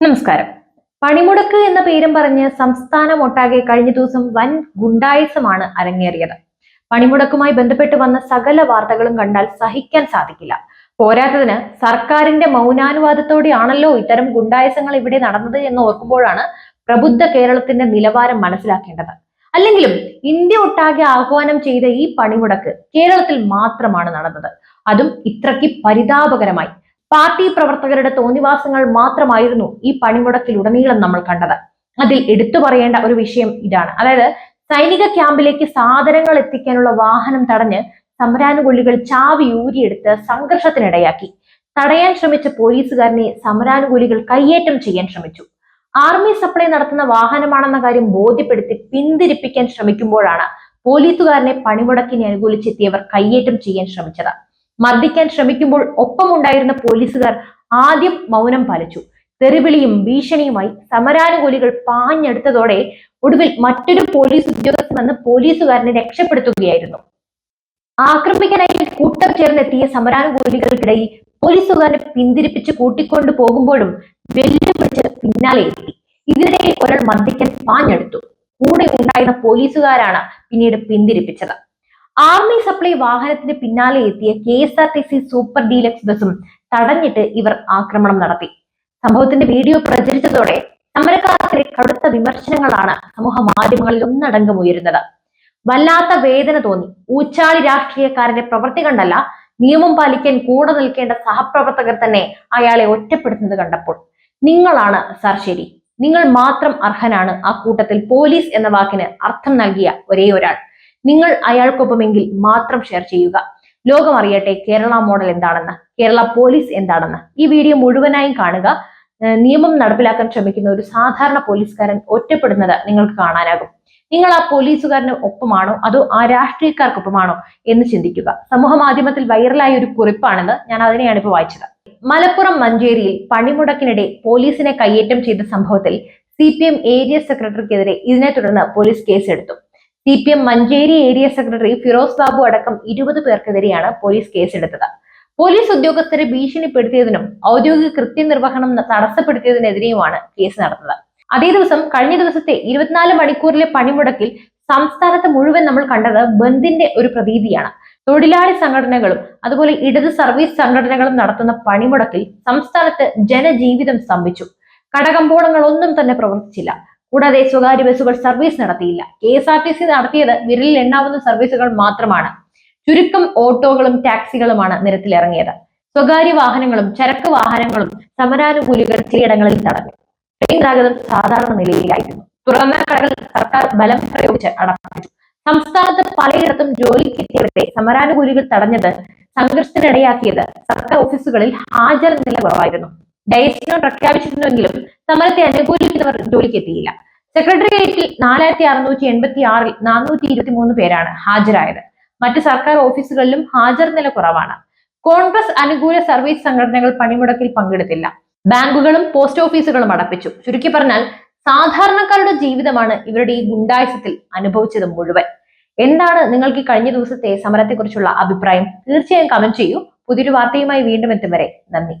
നമസ്കാരം. പണിമുടക്ക് എന്ന പേരും പറഞ്ഞ് സംസ്ഥാനം ഒട്ടാകെ കഴിഞ്ഞ ദിവസം വൻ ഗുണ്ടായിസമാണ് അരങ്ങേറിയത്. പണിമുടക്കുമായി ബന്ധപ്പെട്ട് വന്ന സകല വാർത്തകളും കണ്ടാൽ സഹിക്കാൻ സാധിക്കില്ല. പോരാത്തതിന് സർക്കാരിന്റെ മൗനാനുവാദത്തോടെയാണല്ലോ ഇത്തരം ഗുണ്ടായസങ്ങൾ ഇവിടെ നടന്നത് എന്ന് ഓർക്കുമ്പോഴാണ് പ്രബുദ്ധ കേരളത്തിന്റെ നിലവാരം മനസ്സിലാക്കേണ്ടത്. അല്ലെങ്കിലും ഇന്ത്യ ഒട്ടാകെ ആഹ്വാനം ചെയ്ത ഈ പണിമുടക്ക് കേരളത്തിൽ മാത്രമാണ് നടന്നത്. അതും ഇത്രയ്ക്ക് പരിതാപകരമായി. പാർട്ടി പ്രവർത്തകരുടെ തോന്നിവാസങ്ങൾ മാത്രമായിരുന്നു ഈ പണിമുടക്കിലുടനീളം നമ്മൾ കണ്ടത്. അതിൽ എടുത്തു പറയേണ്ട ഒരു വിഷയം ഇതാണ്. അതായത് സൈനിക ക്യാമ്പിലേക്ക് സാധനങ്ങൾ എത്തിക്കാനുള്ള വാഹനം തടഞ്ഞ് സമരാനുകൂലികൾ ചാവി ഊരിയെടുത്ത് സംഘർഷത്തിനിടയാക്കി. തടയാൻ ശ്രമിച്ച പോലീസുകാരനെ സമരാനുകൂലികൾ കയ്യേറ്റം ചെയ്യാൻ ശ്രമിച്ചു. ആർമി സപ്ലൈ നടത്തുന്ന വാഹനമാണെന്ന കാര്യം ബോധ്യപ്പെടുത്തി പിന്തിരിപ്പിക്കാൻ ശ്രമിക്കുമ്പോഴാണ് പോലീസുകാരനെ പണിമുടക്കിനെ അനുകൂലിച്ചെത്തിയവർ കയ്യേറ്റം ചെയ്യാൻ ശ്രമിച്ചത്. മർദ്ദിക്കാൻ ശ്രമിക്കുമ്പോൾ ഒപ്പമുണ്ടായിരുന്ന പോലീസുകാർ ആദ്യം മൗനം പാലിച്ചു. തെറിവിളിയും ഭീഷണിയുമായി സമരാനുകൂലികൾ പാഞ്ഞെടുത്തതോടെ ഒടുവിൽ മറ്റൊരു പോലീസ് ഉദ്യോഗസ്ഥൻ വന്ന് പോലീസുകാരനെ രക്ഷപ്പെടുത്തുകയായിരുന്നു. ആക്രമിക്കാനായി കൂട്ടം ചേർന്നെത്തിയ സമരാനുകൂലികൾക്കിടയിൽ പോലീസുകാരനെ പിന്തിരിപ്പിച്ച് കൂട്ടിക്കൊണ്ടു പോകുമ്പോഴും വെല്ലുവിളിച്ച് പിന്നാലെ എത്തി. ഇതിനിടയിൽ ഒരാൾ മർദ്ദിക്കാൻ പാഞ്ഞെടുത്തു. കൂടെ ഉണ്ടായിരുന്ന പോലീസുകാരാണ് പിന്നീട് പിന്തിരിപ്പിച്ചത്. ആർമി സപ്ലൈ വാഹനത്തിന് പിന്നാലെ എത്തിയ K S R T C super deluxe ബസും തടഞ്ഞിട്ട് ഇവർ ആക്രമണം നടത്തി. സംഭവത്തിന്റെ വീഡിയോ പ്രചരിച്ചതോടെ സമരക്കാർക്കെതിരെ കടുത്ത വിമർശനങ്ങളാണ് സമൂഹ മാധ്യമങ്ങളിൽ ഒന്നടങ്കം ഉയരുന്നത്. വല്ലാത്ത വേദന തോന്നി. ഊച്ചാളി രാഷ്ട്രീയക്കാരന്റെ പ്രവൃത്തി കണ്ടല്ല നിയമം പാലിക്കാൻ കൂടെ നിൽക്കേണ്ട സഹപ്രവർത്തകർ തന്നെ അയാളെ ഒറ്റപ്പെടുത്തുന്നത് കണ്ടപ്പോൾ. നിങ്ങളാണ് സർശേരി നിങ്ങൾ മാത്രം അർഹനാണ് ആ കൂട്ടത്തിൽ പോലീസ് എന്ന വാക്കിന് അർത്ഥം നൽകിയ ഒരേ ഒരാൾ നിങ്ങൾ അയാൾക്കൊപ്പമെങ്കിൽ മാത്രം ഷെയർ ചെയ്യുക. ലോകം അറിയട്ടെ കേരള മോഡൽ എന്താണെന്ന് കേരള പോലീസ് എന്താണെന്ന്. ഈ വീഡിയോ മുഴുവനായും കാണുക. നിയമം നടപ്പിലാക്കാൻ ശ്രമിക്കുന്ന ഒരു സാധാരണ പോലീസുകാരൻ ഒറ്റപ്പെടുന്നത് നിങ്ങൾക്ക് കാണാനാകും. നിങ്ങൾ ആ പോലീസുകാരന് ഒപ്പമാണോ അതോ ആ രാഷ്ട്രീയക്കാർക്കൊപ്പമാണോ എന്ന് ചിന്തിക്കുക. സമൂഹ മാധ്യമത്തിൽ വൈറലായ ഒരു കുറിപ്പാണെന്ന് ഞാൻ അതിനെയാണ് ഇപ്പോൾ വായിച്ചത്. മലപ്പുറം മഞ്ചേരിയിൽ പണിമുടക്കിനിടെ പോലീസിനെ കയ്യേറ്റം ചെയ്ത സംഭവത്തിൽ സി ഏരിയ സെക്രട്ടറിക്കെതിരെ ഇതിനെ തുടർന്ന് പോലീസ് കേസെടുത്തു C P M Manjeri area secretary Firoz Babu അടക്കം ഇരുപത് പേർക്കെതിരെയാണ് പോലീസ് കേസെടുത്തത്. പോലീസ് ഉദ്യോഗസ്ഥരെ ഭീഷണിപ്പെടുത്തിയതിനും ഔദ്യോഗിക കൃത്യനിർവഹണം തടസ്സപ്പെടുത്തിയതിനെതിരെയുമാണ് കേസ് നടന്നത്. അതേ ദിവസം കഴിഞ്ഞ ദിവസത്തെ ഇരുപത്തിനാല് മണിക്കൂറിലെ പണിമുടക്കിൽ സംസ്ഥാനത്ത് മുഴുവൻ നമ്മൾ കണ്ടത് ബന്ദിന്റെ ഒരു പ്രതീതിയാണ്. തൊഴിലാളി സംഘടനകളും അതുപോലെ ഇടത് സർവീസ് സംഘടനകളും നടത്തുന്ന പണിമുടക്കിൽ സംസ്ഥാനത്ത് ജനജീവിതം സ്തംഭിച്ചു. കടകമ്പോളങ്ങളൊന്നും തന്നെ പ്രവർത്തിച്ചില്ല. കൂടാതെ സ്വകാര്യ ബസ്സുകൾ സർവീസ് നടത്തിയില്ല. K S R T C നടത്തിയത് വിരലിൽ എണ്ണാവുന്ന സർവീസുകൾ മാത്രമാണ്. ചുരുക്കം ഓട്ടോകളും ടാക്സികളുമാണ് നിരത്തിലിറങ്ങിയത്. സ്വകാര്യ വാഹനങ്ങളും ചരക്ക് വാഹനങ്ങളും സമരാനുകൂലികൾ ചിലയിടങ്ങളിൽ തടഞ്ഞു. ട്രെയിൻ ഗതാഗതം സാധാരണ നിലയിലായിരുന്നു. തുറന്ന കടകൾ സർക്കാർ ബലം പ്രയോഗിച്ച് അടപ്പിച്ചു. സംസ്ഥാനത്ത് പലയിടത്തും ജോലിക്കെത്തിയവരെ സമരാനുകൂലികൾ തടഞ്ഞത് സംഘർഷത്തിനിടയാക്കിയത് സർക്കാർ ഓഫീസുകളിൽ ഹാജർ നില കുറവായിരുന്നു. ഡയസിനോ പ്രഖ്യാപിച്ചിട്ടുണ്ടെങ്കിലും സമരത്തെ അനുകൂലിക്കുന്നവർ ജോലിക്കെത്തിയില്ല. സെക്രട്ടേറിയറ്റിൽ നാലായിരത്തി അറുന്നൂറ്റി എൺപത്തി ആറിൽ നാനൂറ്റി ഇരുപത്തി മൂന്ന് പേരാണ് ഹാജരായത്. മറ്റ് സർക്കാർ ഓഫീസുകളിലും ഹാജർ നില കുറവാണ്. കോൺഗ്രസ് അനുകൂല സർവീസ് സംഘടനകൾ പണിമുടക്കിൽ പങ്കെടുത്തില്ല. ബാങ്കുകളും പോസ്റ്റ് ഓഫീസുകളും അടപ്പിച്ചു. ചുരുക്കി പറഞ്ഞാൽ സാധാരണക്കാരുടെ ജീവിതമാണ് ഇവരുടെ ഈ ഗുണ്ടായുസത്തിൽ അനുഭവിച്ചത് മുഴുവൻ. എന്താണ് നിങ്ങൾക്ക് കഴിഞ്ഞ ദിവസത്തെ സമരത്തെക്കുറിച്ചുള്ള അഭിപ്രായം? തീർച്ചയായും കമന്റ് ചെയ്യൂ. പുതിയൊരു വാർത്തയുമായി വീണ്ടും എത്തും വരെ. നന്ദി.